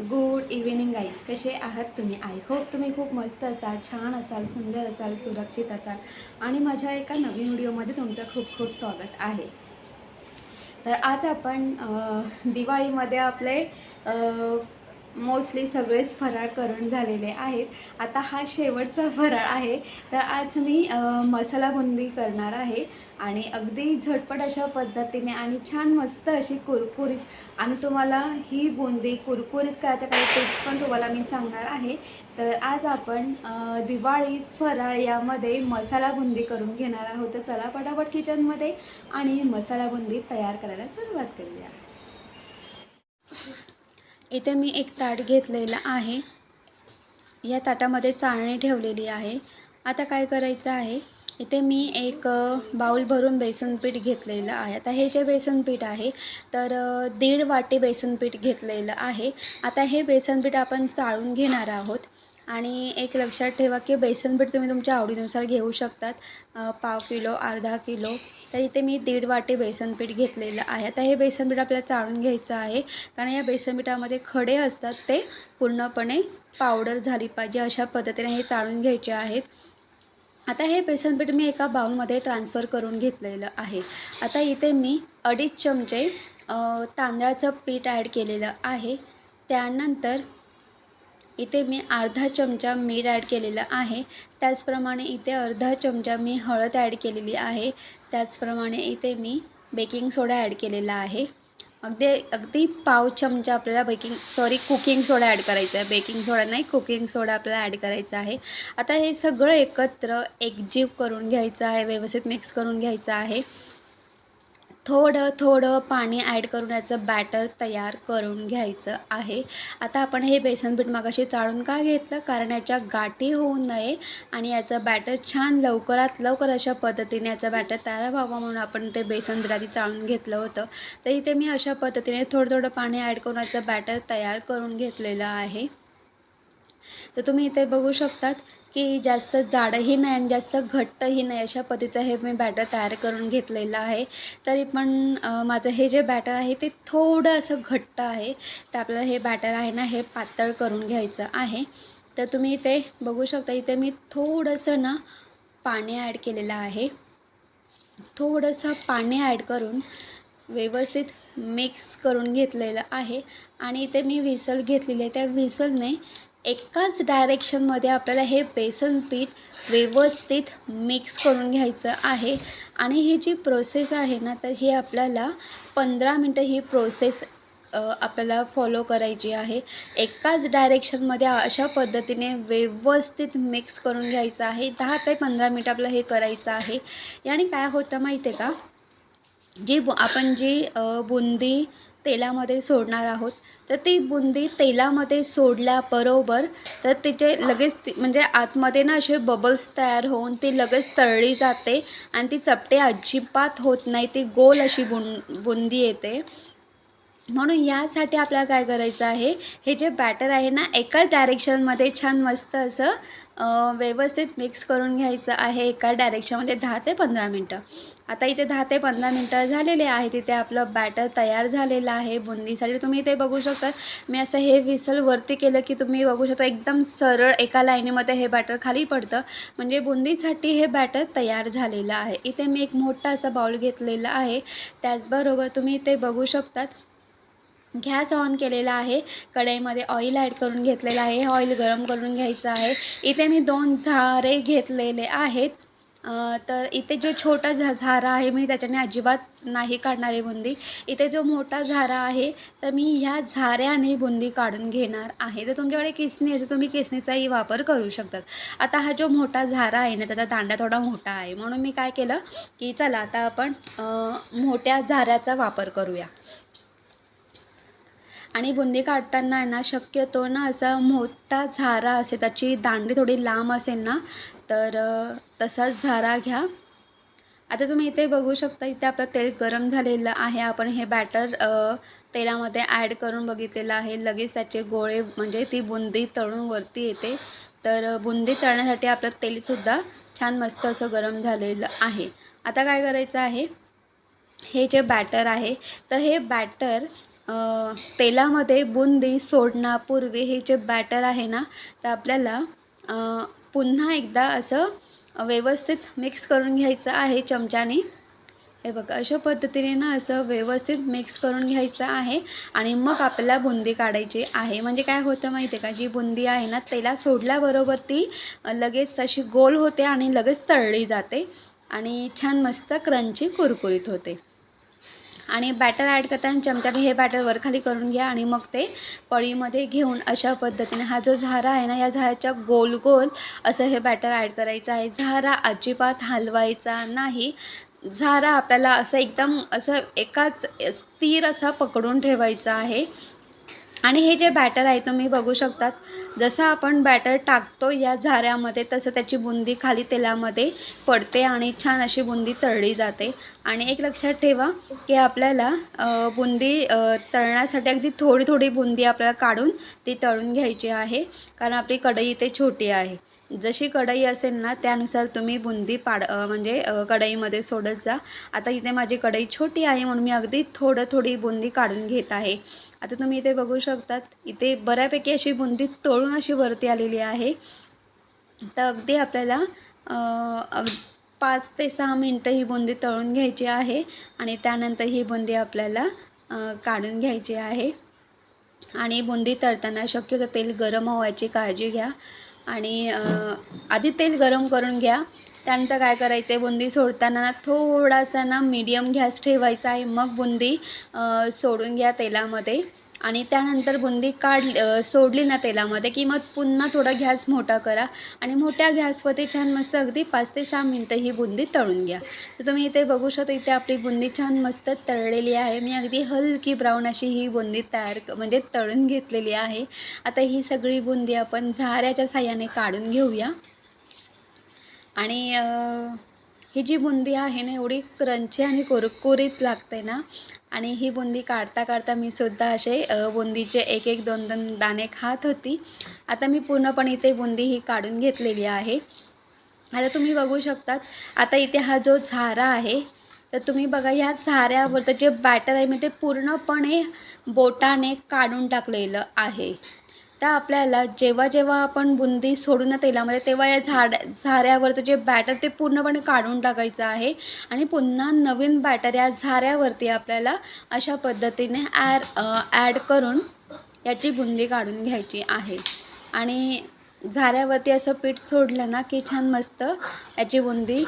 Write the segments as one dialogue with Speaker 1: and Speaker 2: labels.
Speaker 1: Good evening guys कसे आहात तुम्ही? आय होप तुम्ही खूप मस्त असाल छान असाल सुंदर असाल सुरक्षित असाल. आणि माझ्या एका नवीन व्हिडिओमध्ये तुमचं खूप खूप स्वागत आहे. तर आज आपण दिवाळीमध्ये आपले मोस्टली सगळेच फराळ करून झालेले आहेत. आता हा शेवटचा फराळ आहे. तर आज मी मसाला बुंदी करणार आहे. आणि अगदी झटपट अशा पद्धतीने आणि छान मस्त अशी कुरकुरीत आणि तुम्हाला ही बुंदी कुरकुरीत करायच्या काही टिप्स पण तुम्हाला मी सांगणार आहे. तर आज आपण दिवाळी फराळ यामध्ये मसाला बुंदी करून घेणार आहोत. तर चला पटापट किचनमध्ये आणि मसाला बुंदी तयार करायला सुरुवात करूया. इथे मी एक ताट घेतलेलं आहे. या ताटामध्ये चाळणी ठेवलेली आहे. आता काय करायचं आहे? इथे मी एक बाऊल भरून बेसनपीठ घेतलेलं आहे. आता हे जे बेसनपीठ आहे तर दीड वाटी बेसनपीठ घेतलेलं आहे. आता हे बेसनपीठ आपण चाळून घेणार आहोत. आणि एक लक्षात ठेवा की बेसन पीठ तुम्ही तुमच्या आवडीनुसार घेऊ शकतात. पाव किलो अर्धा किलो. तर इथे मी दीड वाटी बेसन पीठ घेतलेलं आहे. आता हे बेसन पीठ आपल्याला चाळून घ्यायचं आहे. कारण या बेसन पिठामध्ये खडे असतात ते पूर्णपणे पावडर झाली पाहिजे अशा पद्धतीने हे चाळून घ्यायचे आहेत. आता हे बेसन पीठ मी एका बाउलमध्ये ट्रान्सफर करून घेतलेलं आहे. आता इथे मी अडीच चमचे तांदळाचं पीठ ॲड केलेलं आहे. त्यानंतर इथे मी अर्धा चमचा मीठ ॲड केलेलं आहे. त्याचप्रमाणे इथे अर्धा चमचा मी हळद ॲड केलेली आहे. त्याचप्रमाणे इथे मी बेकिंग सोडा ॲड केलेला आहे. अगदी अगदी पाव चमचा आपल्याला baking sorry cooking soda add करायचा आहे. बेकिंग सोडा नाही कुकिंग सोडा आपल्याला ॲड करायचा आहे. आता हे सगळं एकत्र एकजीव करून घ्यायचं आहे व्यवस्थित मिक्स करून घ्यायचं आहे. थोडं थोडं पाणी ॲड करून याचं बॅटर तयार करून घ्यायचं आहे. आता आपण हे बेसन पीठ मागाशी चाळून का घेतलं? कारण याच्या गाठी होऊ नये आणि याचं बॅटर छान लवकरात लवकर अशा पद्धतीने याचं बॅटर तयार व्हावं म्हणून आपण ते बेसन पीठ आधी चाळून घेतलं होतं. तर इथे मी अशा पद्धतीने थोडं थोडं पाणी ॲड करून याचं बॅटर तयार करून घेतलेलं आहे. तर तुम्ही इथे बघू शकतात की जास्त जाडही नाही आणि जास्त घट्टही नाही अशा पद्धतीचं हे मी बॅटर तयार करून घेतलेलं आहे. तरी पण माझं हे जे बॅटर आहे ते थोडं असं घट्ट आहे. तर आपलं हे बॅटर आहे ना हे पातळ करून घ्यायचं आहे. तर तुम्ही इथे बघू शकता इथे मी थोडंसं ना पाणी ॲड केलेलं आहे. थोडंसं पाणी ॲड करून व्यवस्थित मिक्स करून घेतलेलं आहे. आणि इथे मी व्हिसल घेतलेली आहे. त्या व्हिसलने एकाच डायरेक्शनमध्ये आपल्याला हे बेसन पीठ व्यवस्थित मिक्स करून घ्यायचं आहे. आणि ही जी प्रोसेस आहे ना तर ही आपल्याला पंधरा मिनटं ही प्रोसेस आपल्याला फॉलो करायची आहे. एकाच डायरेक्शनमध्ये अशा पद्धतीने व्यवस्थित मिक्स करून घ्यायचं आहे. दहा ते पंधरा मिनटं आपलं हे करायचं आहे. याने काय होतं माहिती आहे का? जी बु आपण जी बुंदी तेलामध्ये सोडणार आहोत. तर ती बुंदी तेलामध्ये सोडल्याबरोबर तर तिचे लगेच ती म्हणजे आतमध्ये ना असे बबल्स तयार होऊन ती लगेच तळली जाते आणि ती चपटे अजिबात होत नाही. ती गोल अशी बुं बुंदी येते. म्हणून यासाठी आपल्याला काय करायचं आहे? हे जे बॅटर आहे ना एकाच डायरेक्शनमध्ये छान मस्त असं व्यवस्थित मिक्स करून घ्यायचं आहे एका डायरेक्शनमध्ये दहा ते पंधरा मिनटं. आता इथे दहा ते पंधरा मिनटं झालेले आहे तिथे आपलं बॅटर तयार झालेलं आहे. बुंदीसाठी तुम्ही इथे बघू शकता. मी असं हे विसल वरती केलं की तुम्ही बघू शकता एकदम सरळ एका लाईनीमध्ये हे बॅटर खाली पडतं. म्हणजे बुंदीसाठी हे बॅटर तयार झालेलं आहे. इथे मी एक मोठा असा बाउल घेतलेला आहे. त्याचबरोबर तुम्ही इथे बघू शकतात गॅस ऑन केलेला आहे. कढईमध्ये ऑइल ॲड करून घेतलेलं आहे. हे ऑइल गरम करून घ्यायचं आहे. इथे मी दोन झारे घेतलेले आहेत. तर इथे जो छोटा झा झारा आहे मी त्याच्याने अजिबात नाही काढणार आहे बुंदी. इथे जो मोठा झारा आहे तर मी ह्या झाऱ्याने बुंदी काढून घेणार आहे. तर तुमच्याकडे किसणी आहे तर तुम्ही किसणीचाही वापर करू शकतात. आता हा जो मोठा झारा आहे ना त्याचा दांडा थोडा मोठा आहे. म्हणून मी काय केलं की चला आता आपण मोठ्या झाऱ्याचा वापर करूया. आणि बुंदी काढताना आहे ना शक्यतो ना असा मोठा झारा असे त्याची दांडी थोडी लांब असेल ना तर तसाच झारा घ्या. आता तुम्ही इथे बघू शकता इथे आपलं तेल गरम झालेलं आहे. आपण हे बॅटर तेलामध्ये ॲड करून बघितलेलं आहे. लगेच त्याचे गोळे म्हणजे ती बुंदी तळून वरती येते. तर बुंदी तळण्यासाठी आपलं तेलसुद्धा छान मस्त असं गरम झालेलं आहे. आता काय करायचं आहे? हे जे बॅटर आहे तर हे बॅटर तेलामध्ये बुंदी सोडण्यापूर्वी हे जे बॅटर आहे ना तर आपल्याला पुन्हा एकदा असं व्यवस्थित मिक्स करून घ्यायचं आहे चमच्याने. हे बघा अशा पद्धतीने ना असं व्यवस्थित मिक्स करून घ्यायचं आहे आणि मग आपल्याला बुंदी काढायची आहे. म्हणजे काय होतं माहिती आहे का? जी बुंदी आहे ना तेला सोडल्याबरोबर ती लगेच अशी गोल होते आणि लगेच तळली जाते आणि छान मस्त क्रंची कुरकुरीत होते. आणि बॅटर ॲड करताना चमच्याने हे बॅटर वरखाली करून घ्या आणि मग ते पळीमध्ये घेऊन अशा पद्धतीने हा जो झारा आहे ना या झाराच्या गोल गोल असं हे बॅटर ॲड करायचं आहे. झारा अजिबात हलवायचा नाही. झारा आपल्याला असं एकदम असं एकाच स्थिर असा पकडून ठेवायचा आहे. आणि हे जे बॅटर आहे तुम्ही बघू शकतात. जसं आपण बॅटर टाकतो या झाऱ्यामध्ये तसं त्याची बुंदी खाली तेलामध्ये पडते आणि छान अशी बुंदी तळली जाते. आणि एक लक्षात ठेवा की आपल्याला बुंदी तळण्यासाठी अगदी थोडी थोडी बुंदी आपल्याला काढून ती तळून घ्यायची आहे. कारण आपली कढई इथे छोटी आहे. जशी कढई असेल ना त्यानुसार तुम्ही बुंदी पाड म्हणजे कढईमध्ये सोडत जा. आता इथे माझी कढई छोटी आहे म्हणून मी अगदी थोडं थोडी बुंदी काढून घेत आहे. आता तुम्ही इथे बघू शकतात इथे बऱ्यापैकी अशी बुंदी तळून अशी वरती आलेली आहे. तर अगदी आपल्याला अग पाच ते सहा मिनटं ही बुंदी तळून घ्यायची आहे आणि त्यानंतर ही बुंदी आपल्याला काढून घ्यायची आहे. आणि बुंदी तळताना शक्यतो तेल गरम व्हायची काळजी घ्या. आणि आधी तेल गरम करून घ्या. त्यानंतर काय करायचं आहे बुंदी सोडताना ना थोडासा ना मीडियम गॅस ठेवायचा आहे. मग बुंदी सोडून घ्या तेलामध्ये. आणि त्यानंतर बुंदी काढ सोडली ना तेलामध्ये की मग पुन्हा थोडा गॅस मोठा करा. आणि मोठ्या गॅसवरती छान मस्त अगदी पाच ते सहा मिनटं ही बुंदी तळून घ्या. तर तुम्ही इथे बघू शकता इथे आपली बुंदी छान मस्त तळलेली आहे. मी अगदी हलकी ब्राऊन अशी ही बुंदी तयार म्हणजे तळून घेतलेली आहे. आता ही सगळी बुंदी आपण झाऱ्याच्या साह्याने काढून घेऊया. आणि ही जी बुंदी आहे ना एवढी क्रंची आणि कुरकुरीत लागते ना आणि ही बुंदी काढता काढता मी सुद्धा असे बुंदीचे एक एक दोन दोन दाणे खात होती. आता मी पूर्णपणे इथे बुंदी ही काढून घेतलेली आहे. आता तुम्ही बघू शकतात आता इथे हा जो झारा आहे तर तुम्ही बघा ह्या झाऱ्यावरचं जे बॅटर आहे मी ते पूर्णपणे बोटाने काढून टाकलेलं आहे. तर आपल्याला जेव्हा जेव्हा आपण बुंदी सोडू ना तेलामध्ये तेव्हा या झाड झाऱ्यावरचं जे बॅटर ते पूर्णपणे काढून टाकायचं आहे. आणि पुन्हा नवीन बॅटर या झाऱ्यावरती आपल्याला अशा पद्धतीने ॲड ॲड करून याची बुंदी काढून घ्यायची आहे. आणि झाऱ्यावरती असं पीठ सोडलं ना की छान मस्त याची बुंदी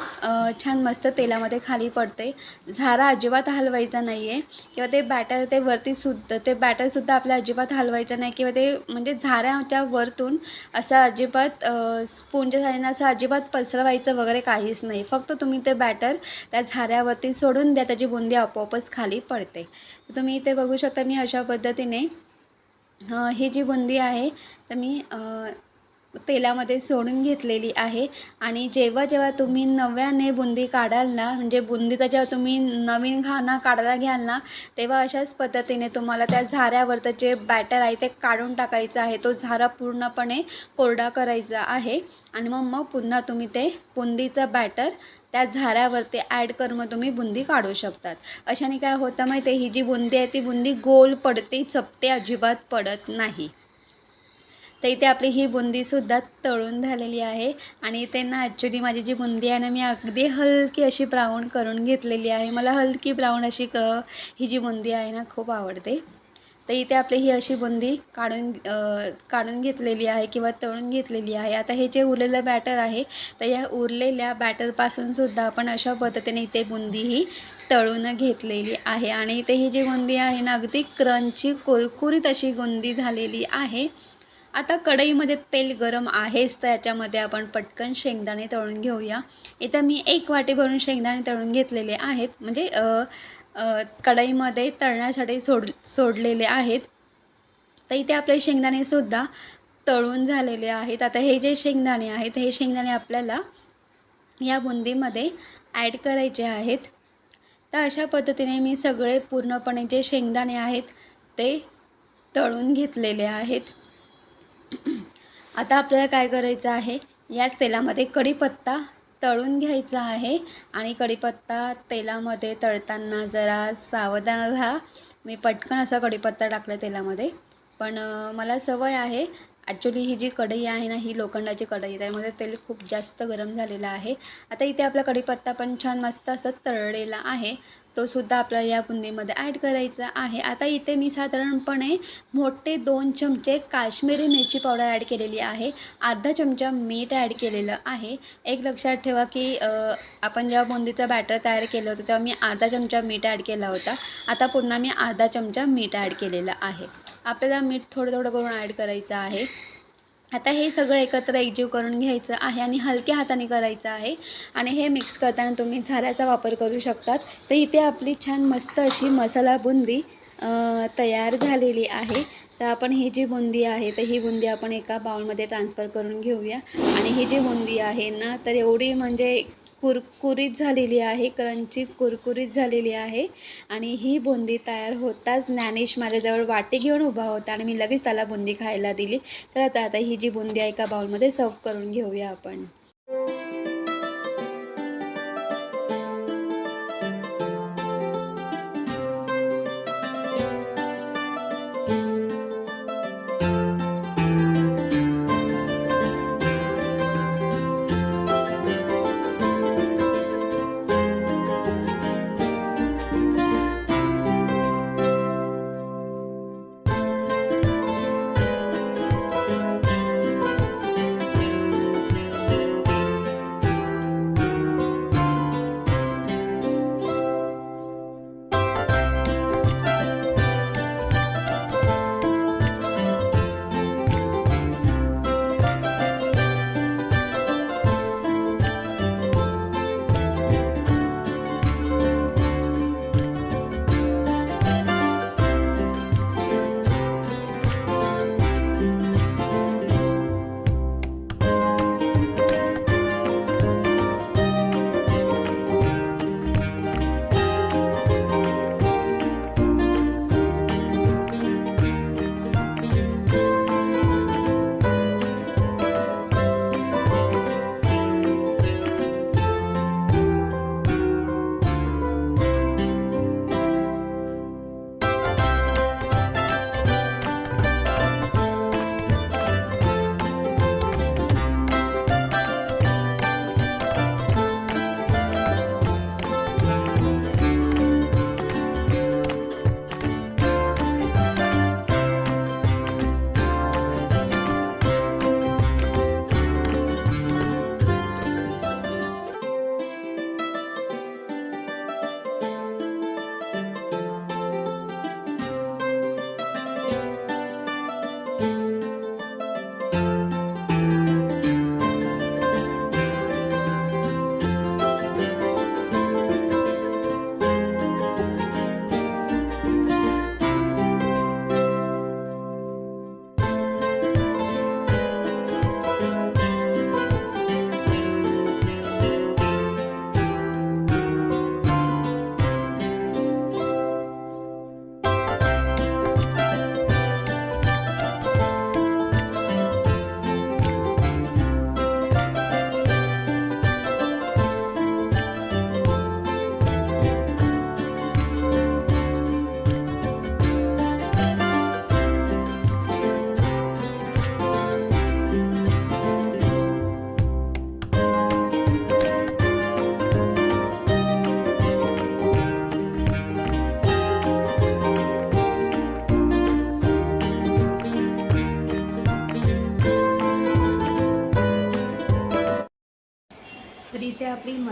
Speaker 1: छान मस्त तेलामध्ये खाली पडते. झारा अजिबात हलवायचा नाही आहे किंवा ते बॅटर ते वरती सुद्धा ते बॅटरसुद्धा आपल्या अजिबात हलवायचं नाही. किंवा ते म्हणजे झाऱ्याच्या वरतून असं अजिबात स्पूनच्या साहाय्याने असं अजिबात पसरवायचं वगैरे काहीच नाही. फक्त तुम्ही ते बॅटर त्या झाऱ्यावरती सोडून द्या त्याची बुंदी आपोआपच खाली पडते. तुम्ही इथे बघू शकता मी अशा पद्धतीने. ही जी बुंदी आहे तर मी तेलामध्ये सोडून घेतलेली आहे. आणि जेव्हा जेव्हा तुम्ही नव्याने बुंदी काढाल ना म्हणजे बुंदीचा जेव्हा तुम्ही नवीन घाणा काढायला घ्याल ना तेव्हा अशाच पद्धतीने तुम्हाला त्या झाऱ्यावरचं जे बॅटर आहे ते काढून टाकायचं आहे. तो झारा पूर्णपणे कोरडा करायचा आहे. आणि मग मग पुन्हा तुम्ही ते बुंदीचं बॅटर त्या झाऱ्यावरती ॲड करून मग तुम्ही बुंदी काढू शकतात. अशाने काय होतं माहिती आहे ही जी बुंदी आहे ती बुंदी गोल पडते चपटे अजिबात पडत नाही. तर इथे आपली ही बुंदीसुद्धा तळून झालेली आहे. आणि त्यांना ॲक्च्युली माझी जी बुंदी आहे ना मी अगदी हलकी अशी ब्राऊन करून घेतलेली आहे. मला हलकी ब्राऊन अशी क ही जी बुंदी आहे ना खूप आवडते. तर इथे आपली ही अशी बुंदी काढून काढून घेतलेली आहे किंवा तळून घेतलेली आहे. आता हे जे उरलेलं बॅटर आहे तर या उरलेल्या बॅटरपासूनसुद्धा आपण अशा पद्धतीने इथे बुंदी ही तळून घेतलेली आहे. आणि इथे ही जी बुंदी आहे ना अगदी क्रंची कुरकुरीत अशी बुंदी झालेली आहे. आता कढईमध्ये तेल गरम आहेच तर याच्यामध्ये आपण पटकन शेंगदाणे तळून घेऊया. इथं मी एक वाटी भरून शेंगदाणे तळून घेतलेले आहेत. म्हणजे कढईमध्ये तळण्यासाठी सोड सोडलेले आहेत. तर इथे आपले शेंगदाणेसुद्धा तळून झालेले आहेत. आता हे जे शेंगदाणे आहेत हे शेंगदाणे आपल्याला या बुंदीमध्ये ॲड करायचे आहेत. तर अशा पद्धतीने मी सगळे पूर्णपणे जे शेंगदाणे आहेत ते तळून घेतलेले आहेत. आता आपल्याला काय करायचं आहे? याच तेलामध्ये कढीपत्ता तळून घ्यायचा आहे आणि कढीपत्ता तेलामध्ये तळताना जरा सावधान राहा. मी पटकन असा कढीपत्ता टाकला तेलामध्ये. पण मला सवय आहे. ॲक्च्युली ही जी कढई आहे ना ही लोखंडाची कढई त्यामध्ये तेल खूप जास्त गरम झालेलं आहे. आता इथे आपला कढीपत्ता पण छान मस्त असं तळलेला आहे. तो सुद्धा आपल्याला या बुंदीमध्ये ॲड करायचा आहे. आता इथे मी साधारणपणे मोठे दोन चमचे काश्मीरी मिरची पावडर ॲड केलेली आहे. अर्धा चमचा मीठ ॲड केलेलं आहे. एक लक्षात ठेवा की आपण जेव्हा बुंदीचं बॅटर तयार केलं होतं तेव्हा मी अर्धा चमचा मीठ ॲड केला होता. आता पुन्हा मी अर्धा चमचा मीठ ॲड केलेलं आहे. आपल्याला मीठ थोडं थोडं करून ॲड करायचं आहे. आता हे सगळं एकत्र एकजीव करून घ्यायचं आहे आणि हलक्या हाताने करायचं आहे. आणि हे मिक्स करताना तुम्ही झाऱ्याचा वापर करू शकतात. तर इथे आपली छान मस्त अशी मसाला बुंदी तयार झालेली आहे. तर आपण ही जी बुंदी आहे तर ही बुंदी आपण एका बाउलमध्ये ट्रान्सफर करून घेऊया. आणि ही जी बुंदी आहे ना तर एवढी म्हणजे कुरकुरीत झालेली आहे क्रंची कुरकुरीत झालेली आहे आणि ही बुंदी तयार होताच ज्ञानेश माझ्याजवळ वाटी घेऊन उभा होता आणि मी लगेच त्याला बुंदी खायला दिली. तर आता आता ही जी बुंदी आहे एका बाउलमध्ये सर्व करून घेऊया आपण.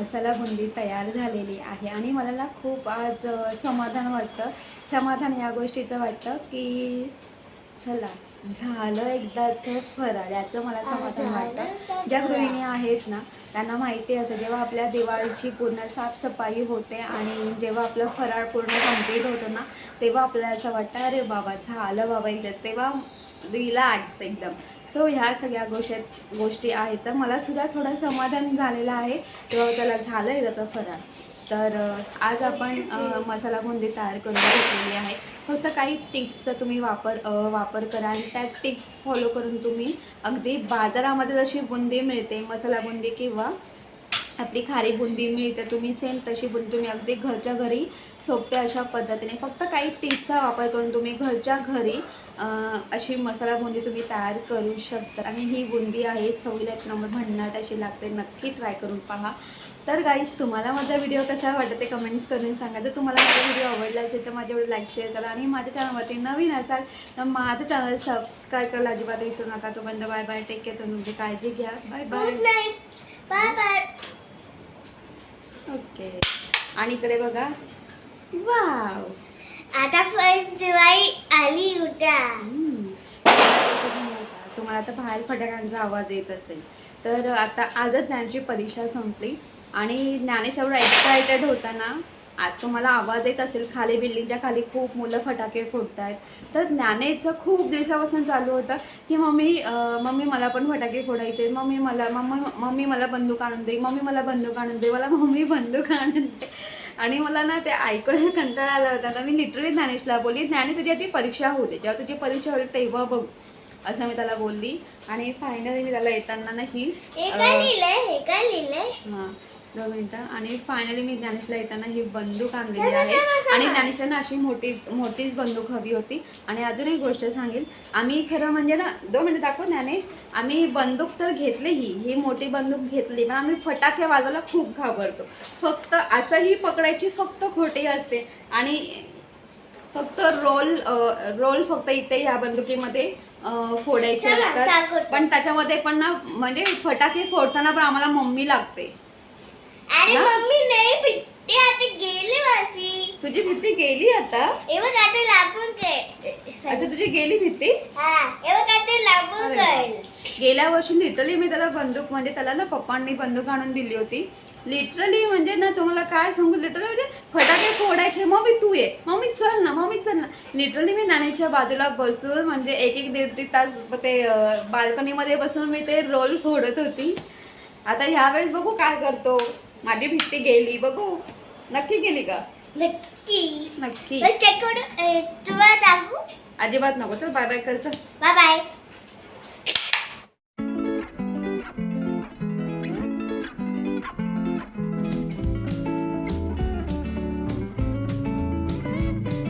Speaker 1: मसाला बुंदी तयार झालेली आहे. आणि मला ना खूप आज समाधान वाटतं. समाधान या गोष्टीचं वाटतं की चला झालं एकदाचं फराळ. याचं मला समाधान वाटतं. ज्या गृहिणी आहेत ना त्यांना माहिती असं जेव्हा आपल्या दिवाळीची पूर्ण साफसफाई होते आणि जेव्हा आपलं फराळ पूर्ण कंप्लीट होतो ना तेव्हा आपल्याला असं वाटतं अरे बाबा झालं बाबा एकदा. तेव्हा रिलॅक्स एकदम. सो ह्या सगळ्या गोष्टी गोष्टी आहेत. तर मला सुद्धा थोडं समाधान झालेलं आहे. तेव्हा त्याला झालं आहे त्याचं फराळ. तर आज आपण मसाला बुंदी तयार करून घेतलेली आहे. फक्त काही टिप्सचा तुम्ही वापर वापर करा आणि त्या टिप्स फॉलो करून तुम्ही अगदी बाजारामध्ये जशी बुंदी मिळते मसाला बुंदी किंवा आपली खारी बुंदी मिळते तुम्ही सेम तशी बुंदी तुम्ही अगदी घरच्या घरी सोप्या अशा पद्धतीने फक्त काही टिप्सचा वापर करून तुम्ही घरच्या घरी अशी मसाला बुंदी तुम्ही तयार करू शकता. आणि ही बुंदी आहे चवीला एक नंबर भन्नाट अशी लागते नक्की ट्राय करून पहा. तर गाईज तुम्हाला माझा व्हिडिओ कसा वाटत ते कमेंट्स करून सांगा. जर तुम्हाला माझा व्हिडिओ आवडला असेल तर माझ्या व्हिडिओ लाईक शेअर करा. आणि माझ्या चॅनलवरती नवीन असाल तर माझं चॅनल सबस्क्राईब करायला अजिबात विसरू नका. तोपर्यंत बाय बाय टेक केअर तुम्ही काळजी घ्या. Bye bye
Speaker 2: bye bye
Speaker 1: okay. आणि इकडे बघा. वाव.
Speaker 2: आता पण दिवाळी आली उद्या?
Speaker 1: तुम्हाला आता बाहेर फटाक्यांचा आवाज येत असेल. तर आता आजच ज्ञानची परीक्षा संपली. आणि ज्ञानेश एवढा एक्सायटेड होता ना आज तुम्हाला आवाज येत असेल खाली बिल्डिंगच्या खाली खूप मुलं फटाके फोडत आहेत तर ज्ञानेचं खूप दिवसापासून चालू होतं की मम्मी मम्मी मला पण फटाके फोडायचे मम्मी मला मम्मी मम्मी मला बंदूक आणून दे मम्मी मला बंदूक आणून दे मला मम्मी बंदूक आणून दे. आणि मला ना ते ऐकून कंटाळा आला होता तर मी लिटरली ज्ञानेशला बोलली ज्ञाने तुझी आधी परीक्षा दे जेव्हा तुझी परीक्षा होईल तेव्हा बघ. असं मी त्याला बोलली. आणि फायनली मी त्याला येताना ना ही
Speaker 2: काय
Speaker 1: अं,
Speaker 2: लिहिलंय? काय लिहिलंय?
Speaker 1: हां. दोन मिनटं. आणि फायनली मी ज्ञानेशला येताना ही बंदूक आणलेली आहे. आणि ज्ञानेशला ना अशी मोठी मोठीच बंदूक हवी होती. आणि अजून एक गोष्ट सांगेल. आम्ही खरं म्हणजे ना दोन मिनिटं दाखव ज्ञानेश. आम्ही बंदूक तर घेतली ही ही मोठी बंदूक घेतली पण आम्ही फटाके वाजवायला खूप घाबरतो. फक्त असंही पकडायची फक्त खोटी असते. आणि फक्त रोल रोल फक्त इथे या बंदुकीमध्ये फोडायचे असतात. पण त्याच्यामध्ये पण ना म्हणजे फटाके फोडताना पण आम्हाला मम्मी लागते.
Speaker 2: अरे
Speaker 1: ना?
Speaker 2: मम्मी नाही पिट्टी आता गेली माझी.
Speaker 1: तुझी भीती गेली आता?
Speaker 2: हे बघ आता लागून काय
Speaker 1: अच्छा तुझी गेली भीती
Speaker 2: हा हे बघ आता लागून
Speaker 1: अरे
Speaker 2: काय
Speaker 1: बापरे. गेल्या वर्षी लिटरली मी त्याला बंदूक म्हणजे त्याला ना पप्पांनी बंदूक आणून दिली होती. लिटरली म्हणजे ना तुम्हाला काय सांगू? लिटरली म्हणजे फटाके फोडायचे. मम्मी तू ये. मम्मी चल ना मम्मी चल ना. लिटरली मी नाण्याच्या बाजूला बसून म्हणजे एक एक दीड दीड तास ते बाल्कनीमध्ये बसून मी ते रोल फोडत होती. आता ह्यावेळेस बघू काय करतो. माझी भीती गेली बघू. नक्की गेली का?
Speaker 2: नक्की.
Speaker 1: नक्की.
Speaker 2: चेक करू तुला
Speaker 1: अजिबात नको चल बाय बाय कर चल.
Speaker 2: Bye bye